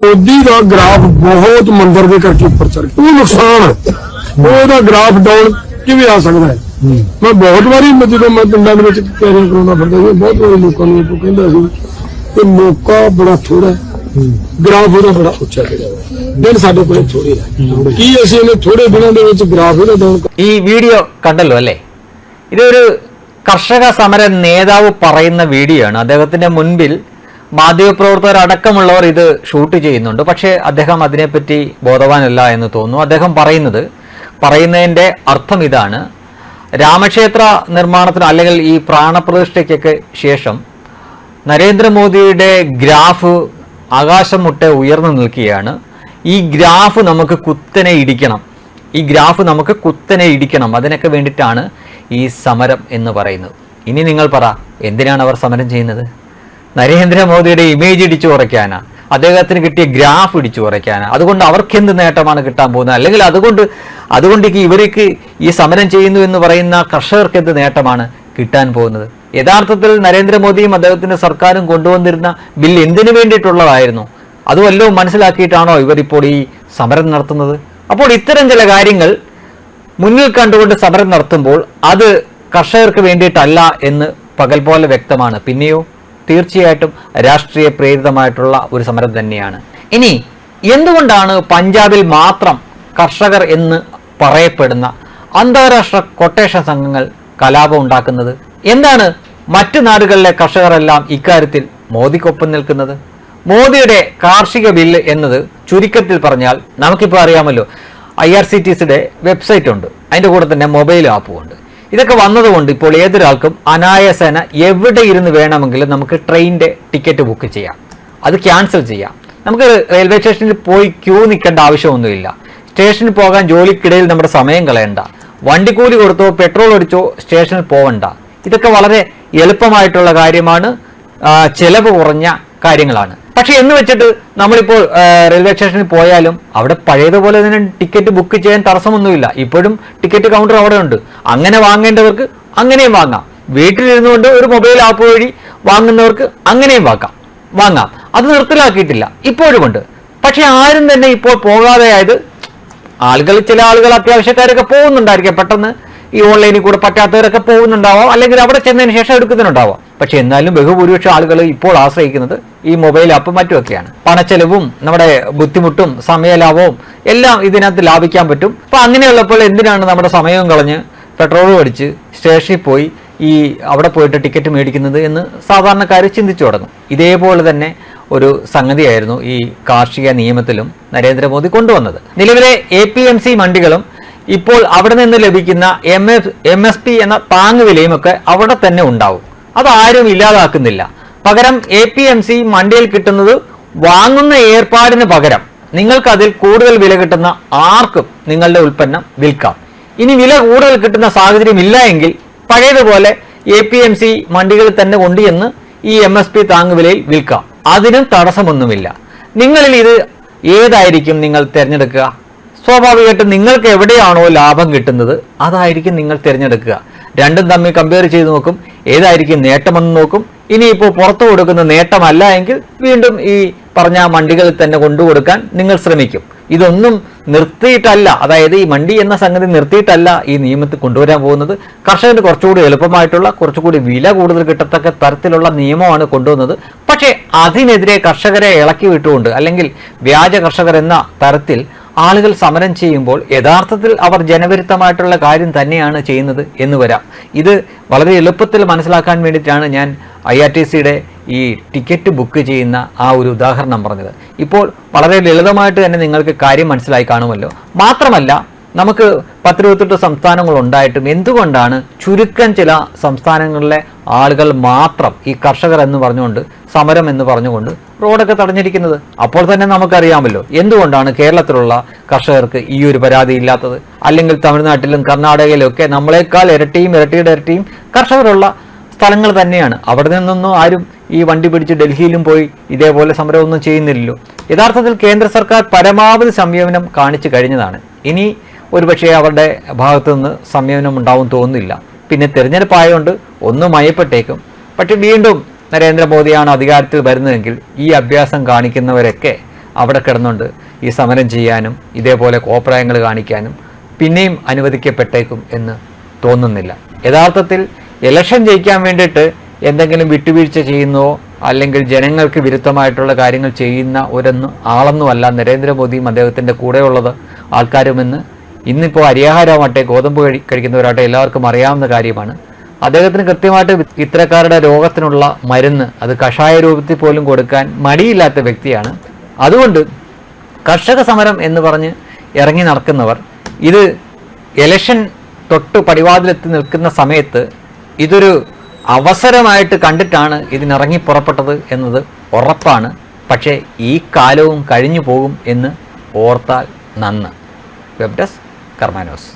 ਮੋਦੀ ਦਾ graph ਬਹੁਤ ਮੰਦਰ ਦੇ ਕਰਕੇ ਉੱਪਰ ਚੜ ਗਿਆ ਉਹ ਨੁਕਸਾਨ ਹੈ ਉਹਦਾ ਗ੍ਰਾਫ ਡਾਊਨ ਕਿਵੇਂ ਆ ਸਕਦਾ ਹੈ ਮੈਂ ਬਹੁਤ ਵਾਰੀ ਮੈਂ ਜਦੋਂ ਮੈਂ ਪਿੰਡਾਂ ਦੇ ਵਿੱਚ ਕੈਰੀਅਰ ਕਰਾਉਂਦਾ ਫਿਰਦਾ ਸੀ ਬਹੁਤ ਵਾਰੀ ਲੋਕਾਂ ਨੂੰ ਇਹ ਕਹਿੰਦਾ ਸੀ ਕਿ ਮੌਕਾ ਬੜਾ ਥੋੜਾ ਹੈ ਗ੍ਰਾਫ ਉਹਦਾ ਬੜਾ ਉੱਚਾ ਚੜਿਆ ਹੋਇਆ ਦਿਨ ਸਾਡੇ ਕੋਲੇ ਥੋੜੇ ਹੈ ਕੀ ਅਸੀਂ ਇਹਨੇ ਥੋੜੇ ਦਿਨਾਂ ਦੇ ਵਿੱਚ ਗ੍ਰਾਫ ਇਹਦਾ ਡਾਊਨ ഈ വീഡിയോ കണ്ടല്ലോ അല്ലേ ഇതൊരു കർഷക സമര നേതാവ് പറയുന്ന വീഡിയോ ആണ് അദ്ദേഹത്തിന്റെ മുൻപിൽ മാധ്യമപ്രവർത്തകർ അടക്കമുള്ളവർ ഇത് ഷൂട്ട് ചെയ്യുന്നുണ്ട്. പക്ഷേ അദ്ദേഹം അതിനെപ്പറ്റി ബോധവാനല്ല എന്ന് തോന്നുന്നു. അദ്ദേഹം പറയുന്നത് പറയുന്നതിന്റെ അർത്ഥം ഇതാണ്. രാമക്ഷേത്ര നിർമ്മാണത്തിന് അല്ലെങ്കിൽ ഈ പ്രാണപ്രതിഷ്ഠയ്ക്കൊക്കെ ശേഷം നരേന്ദ്രമോദിയുടെ ഗ്രാഫ് ആകാശം മുട്ടെ ഉയർന്നു നിൽക്കുകയാണ്. ഈ ഗ്രാഫ് നമുക്ക് കുത്തനെ ഇടിക്കണം. ഈ ഗ്രാഫ് നമുക്ക് കുത്തനെ ഇടിക്കണം. അതിനൊക്കെ വേണ്ടിയിട്ടാണ് ഈ സമരം എന്ന് പറയുന്നത്. ഇനി നിങ്ങൾ പറ എന്തിനാണ് അവർ സമരം ചെയ്യുന്നത്? നരേന്ദ്രമോദിയുടെ ഇമേജ് ഇടിച്ചു കുറയ്ക്കാനാ അദ്ദേഹത്തിന് കിട്ടിയ ഗ്രാഫ് ഇടിച്ചു കുറയ്ക്കാനാ അതുകൊണ്ട് അവർക്ക് എന്ത് നേട്ടമാണ് കിട്ടാൻ പോകുന്നത്? അല്ലെങ്കിൽ അതുകൊണ്ട് അതുകൊണ്ട് ഇവർക്ക് ഈ സമരം ചെയ്യുന്നു എന്ന് പറയുന്ന കർഷകർക്ക് എന്ത് നേട്ടമാണ് കിട്ടാൻ പോകുന്നത്? യഥാർത്ഥത്തിൽ നരേന്ദ്രമോദിയും അദ്ദേഹത്തിന്റെ സർക്കാരും കൊണ്ടുവന്നിരുന്ന ബിൽ എന്തിനു വേണ്ടിയിട്ടുള്ളതായിരുന്നു? അതുമല്ലോ മനസ്സിലാക്കിയിട്ടാണോ ഇവർ ഇപ്പോൾ ഈ സമരം നടത്തുന്നത്? അപ്പോൾ ഇത്തരം ചില കാര്യങ്ങൾ മുന്നിൽ കണ്ടുകൊണ്ട് സമരം നടത്തുമ്പോൾ അത് കർഷകർക്ക് വേണ്ടിയിട്ടല്ല എന്ന് പകൽ പോലെ വ്യക്തമാണ്. പിന്നെയോ? തീർച്ചയായിട്ടും രാഷ്ട്രീയ പ്രേരിതമായിട്ടുള്ള ഒരു സമരം തന്നെയാണ്. ഇനി എന്തുകൊണ്ടാണ് പഞ്ചാബിൽ മാത്രം കർഷകർ എന്ന് പറയപ്പെടുന്ന അന്താരാഷ്ട്ര കൊട്ടേഷൻ സംഘങ്ങൾ കലാപം ഉണ്ടാക്കുന്നത്? എന്താണ് മറ്റു നാടുകളിലെ കർഷകരെല്ലാം ഇക്കാര്യത്തിൽ മോദിക്കൊപ്പം നിൽക്കുന്നത്? മോദിയുടെ കാർഷിക ബില്ല് എന്നത് ചുരുക്കത്തിൽ പറഞ്ഞാൽ നമുക്കിപ്പോൾ അറിയാമല്ലോ ഐ ആർ സി ടി സിയുടെ വെബ്സൈറ്റ് ഉണ്ട്. അതിന്റെ കൂടെ തന്നെ മൊബൈൽ ആപ്പും ഉണ്ട്. ഇതൊക്കെ വന്നതുകൊണ്ട് ഇപ്പോൾ ഏതൊരാൾക്കും അനായാസേന എവിടെ ഇരുന്ന് വേണമെങ്കിലും നമുക്ക് ട്രെയിനിന്റെ ടിക്കറ്റ് ബുക്ക് ചെയ്യാം. അത് ക്യാൻസൽ ചെയ്യാം. നമുക്ക് റെയിൽവേ സ്റ്റേഷനിൽ പോയി ക്യൂ നിൽക്കേണ്ട ആവശ്യമൊന്നുമില്ല. സ്റ്റേഷനിൽ പോകാൻ ജോലിക്കിടയിൽ നമ്മുടെ സമയം കളയണ്ട. വണ്ടിക്കൂലി കൊടുത്തോ പെട്രോൾ അടിച്ചോ സ്റ്റേഷനിൽ പോകണ്ട ഇതൊക്കെ വളരെ എളുപ്പമായിട്ടുള്ള കാര്യമാണ്. ചെലവ് കുറഞ്ഞ കാര്യങ്ങളാണ്. പക്ഷെ എന്ന് വെച്ചിട്ട് നമ്മളിപ്പോൾ റെയിൽവേ സ്റ്റേഷനിൽ പോയാലും അവിടെ പഴയതുപോലെ തന്നെ ടിക്കറ്റ് ബുക്ക് ചെയ്യാൻ തടസ്സമൊന്നുമില്ല. ഇപ്പോഴും ടിക്കറ്റ് കൗണ്ടർ അവിടെ ഉണ്ട്. അങ്ങനെ വാങ്ങേണ്ടവർക്ക് അങ്ങനെയും വാങ്ങാം. വീട്ടിലിരുന്നു കൊണ്ട് ഒരു മൊബൈൽ ആപ്പ് വഴി വാങ്ങുന്നവർക്ക് അങ്ങനെയും വാങ്ങാം വാങ്ങാം. അത് നിർത്തലാക്കിയിട്ടില്ല. ഇപ്പോഴും ഉണ്ട് പക്ഷെ ആരും തന്നെ ഇപ്പോൾ പോകാതെ ആയത് ആളുകൾ ചില ആളുകൾ അത്യാവശ്യക്കാരൊക്കെ പോകുന്നുണ്ടായിരിക്കാം പെട്ടെന്ന്. ഈ ഓൺലൈനിൽ കൂടെ പറ്റാത്തവരൊക്കെ പോകുന്നുണ്ടാവാം. അല്ലെങ്കിൽ അവിടെ ചെന്നതിന് ശേഷം എടുക്കുന്നുണ്ടാവാം പക്ഷെ എന്നാലും ബഹുഭൂരിപക്ഷം ആളുകൾ ഇപ്പോൾ ആശ്രയിക്കുന്നത് ഈ മൊബൈൽ ആപ്പും മറ്റുമൊക്കെയാണ്. പണച്ചെലവും നമ്മുടെ ബുദ്ധിമുട്ടും സമയലാഭവും എല്ലാം ഇതിനകത്ത് ലാഭിക്കാൻ പറ്റും. അപ്പൊ അങ്ങനെയുള്ളപ്പോൾ എന്തിനാണ് നമ്മുടെ സമയവും കളഞ്ഞ് പെട്രോൾ അടിച്ച് സ്റ്റേഷനിൽ പോയി ഈ അവിടെ പോയിട്ട് ടിക്കറ്റ് മേടിക്കുന്നത് എന്ന് സാധാരണക്കാർ ചിന്തിച്ചു തുടങ്ങും. ഇതേപോലെ തന്നെ ഒരു സംഗതിയായിരുന്നു ഈ കാർഷിക നിയമത്തിലും നരേന്ദ്രമോദി കൊണ്ടുവന്നത്. നിലവിലെ എ പി എം സി മണ്ടികളും ഇപ്പോൾ അവിടെ നിന്ന് ലഭിക്കുന്ന M F M S P എന്ന താങ്ങുവിലയും ഒക്കെ അവിടെ തന്നെ ഉണ്ടാവും. അതാരും ഇല്ലാതാക്കുന്നില്ല. പകരം എ പി എം സി മണ്ടിയിൽ കിട്ടുന്നത് വാങ്ങുന്ന ഏർപ്പാടിന് പകരം നിങ്ങൾക്ക് അതിൽ കൂടുതൽ വില കിട്ടുന്ന ആർക്കും നിങ്ങളുടെ ഉൽപ്പന്നം വിൽക്കാം. ഇനി വില കൂടുതൽ കിട്ടുന്ന സാഹചര്യം ഇല്ല എങ്കിൽ പഴയതുപോലെ എ പി എം സി മണ്ടികളിൽ തന്നെ കൊണ്ടുചെന്ന് ഈ എം എസ് പി താങ്ങുവിലയിൽ വിൽക്കാം. അതിനും തടസ്സമൊന്നുമില്ല. നിങ്ങളിൽ ഇത് ഏതായിരിക്കും നിങ്ങൾ തിരഞ്ഞെടുക്കുക? സ്വാഭാവികമായിട്ടും നിങ്ങൾക്ക് എവിടെയാണോ ലാഭം കിട്ടുന്നത് അതായിരിക്കും നിങ്ങൾ തിരഞ്ഞെടുക്കുക. രണ്ടും തമ്മിൽ കമ്പയർ ചെയ്ത് നോക്കും ഏതായിരിക്കും നേട്ടമെന്ന് നോക്കും. ഇനിയിപ്പോൾ പുറത്തു കൊടുക്കുന്ന നേട്ടമല്ല എങ്കിൽ വീണ്ടും ഈ പറഞ്ഞ മണ്ടികളിൽ തന്നെ കൊണ്ടുകൊടുക്കാൻ നിങ്ങൾ ശ്രമിക്കും. ഇതൊന്നും നിർത്തിയിട്ടല്ല അതായത് ഈ മണ്ടി എന്ന സംഗതി നിർത്തിയിട്ടല്ല ഈ നിയമത്തിൽ കൊണ്ടുവരാൻ പോകുന്നത്. കർഷകന് കുറച്ചുകൂടി എളുപ്പമായിട്ടുള്ള കുറച്ചുകൂടി വില കൂടുതൽ കിട്ടത്തക്ക തരത്തിലുള്ള നിയമമാണ് കൊണ്ടുവന്നത്. പക്ഷേ അതിനെതിരെ കർഷകരെ ഇളക്കി വിട്ടുകൊണ്ട് അല്ലെങ്കിൽ വ്യാജ കർഷകർ എന്ന തരത്തിൽ ആളുകൾ സമരം ചെയ്യുമ്പോൾ യഥാർത്ഥത്തിൽ അവർ ജനവിരുദ്ധമായിട്ടുള്ള കാര്യം തന്നെയാണ് ചെയ്യുന്നത് എന്ന് വരാം. ഇത് വളരെ എളുപ്പത്തിൽ മനസ്സിലാക്കാൻ വേണ്ടിയിട്ടാണ് ഞാൻ ഐ ആർ ടി സിയുടെ ഈ ടിക്കറ്റ് ബുക്ക് ചെയ്യുന്ന ആ ഒരു ഉദാഹരണം പറഞ്ഞത്. ഇപ്പോൾ വളരെ ലളിതമായിട്ട് തന്നെ നിങ്ങൾക്ക് കാര്യം മനസ്സിലായി കാണുമല്ലോ. മാത്രമല്ല നമുക്ക് പത്തിരുപത്തെട്ട് സംസ്ഥാനങ്ങൾ ഉണ്ടായിട്ടും എന്തുകൊണ്ടാണ് ചുരുക്കം ചില സംസ്ഥാനങ്ങളിലെ ആളുകൾ മാത്രം ഈ കർഷകർ എന്ന് പറഞ്ഞുകൊണ്ട് സമരം എന്ന് പറഞ്ഞുകൊണ്ട് റോഡൊക്കെ തടഞ്ഞിരിക്കുന്നത്. അപ്പോൾ തന്നെ നമുക്കറിയാമല്ലോ എന്തുകൊണ്ടാണ് കേരളത്തിലുള്ള കർഷകർക്ക് ഈ ഒരു പരാതി ഇല്ലാത്തത്? അല്ലെങ്കിൽ തമിഴ്നാട്ടിലും കർണാടകയിലും ഒക്കെ നമ്മളെക്കാൾ ഇരട്ടിയും ഇരട്ടിയുടെ ഇരട്ടിയും കർഷകരുള്ള സ്ഥലങ്ങൾ തന്നെയാണ്. അവിടെ നിന്നൊന്നും ആരും ഈ വണ്ടി പിടിച്ച് ഡൽഹിയിലും പോയി ഇതേപോലെ സമരമൊന്നും ചെയ്യുന്നില്ലല്ലോ. യഥാർത്ഥത്തിൽ കേന്ദ്ര സർക്കാർ പരമാവധി സംയമനം കാണിച്ചു കഴിഞ്ഞതാണ്. ഇനി ഒരുപക്ഷെ അവരുടെ ഭാഗത്തു നിന്ന് സംയമനം ഉണ്ടാവും തോന്നുന്നില്ല. പിന്നെ തിരഞ്ഞെടുപ്പായതുകൊണ്ട് ഒന്നും മയപ്പെട്ടേക്കും. പക്ഷെ വീണ്ടും നരേന്ദ്രമോദിയാണ് അധികാരത്തിൽ വരുന്നതെങ്കിൽ ഈ അഭ്യാസം കാണിക്കുന്നവരൊക്കെ അവിടെ കിടന്നുകൊണ്ട് ഈ സമരം ചെയ്യാനും ഇതേപോലെ കോപ്രായങ്ങൾ കാണിക്കാനും പിന്നെയും അനുവദിക്കപ്പെട്ടേക്കും എന്ന് തോന്നുന്നില്ല. യഥാർത്ഥത്തിൽ ഇലക്ഷൻ ജയിക്കാൻ വേണ്ടിയിട്ട് എന്തെങ്കിലും വിട്ടുവീഴ്ച ചെയ്യുന്നോ അല്ലെങ്കിൽ ജനങ്ങൾക്ക് വിരുദ്ധമായിട്ടുള്ള കാര്യങ്ങൾ ചെയ്യുന്ന ഒരൊന്ന് ആളൊന്നുമല്ല നരേന്ദ്രമോദിയും അദ്ദേഹത്തിന്റെ കൂടെയുള്ളത് ആൾക്കാരുമെന്ന് ഇന്നിപ്പോൾ അരിയാഹാരമാട്ടെ ഗോതമ്പ് കഴി കഴിക്കുന്നവരാട്ടെ എല്ലാവർക്കും അറിയാവുന്ന കാര്യമാണ്. അദ്ദേഹത്തിന് കൃത്യമായിട്ട് ഇത്തരക്കാരുടെ രോഗത്തിനുള്ള മരുന്ന് അത് കഷായ രൂപത്തിൽ പോലും കൊടുക്കാൻ മടിയില്ലാത്ത വ്യക്തിയാണ്. അതുകൊണ്ട് കർഷക സമരം എന്ന് പറഞ്ഞ് ഇറങ്ങി നടക്കുന്നവർ ഇത് എലക്ഷൻ തൊട്ട് പടിവാതിലെത്തി നിൽക്കുന്ന സമയത്ത് ഇതൊരു അവസരമായിട്ട് കണ്ടിട്ടാണ് ഇതിനിറങ്ങി പുറപ്പെട്ടത് എന്നത് ഉറപ്പാണ്. പക്ഷേ ഈ കാലവും കഴിഞ്ഞു പോകും എന്ന് ഓർത്താൽ നന്ന്. വെബ്ഡസ് കർമാനോസ്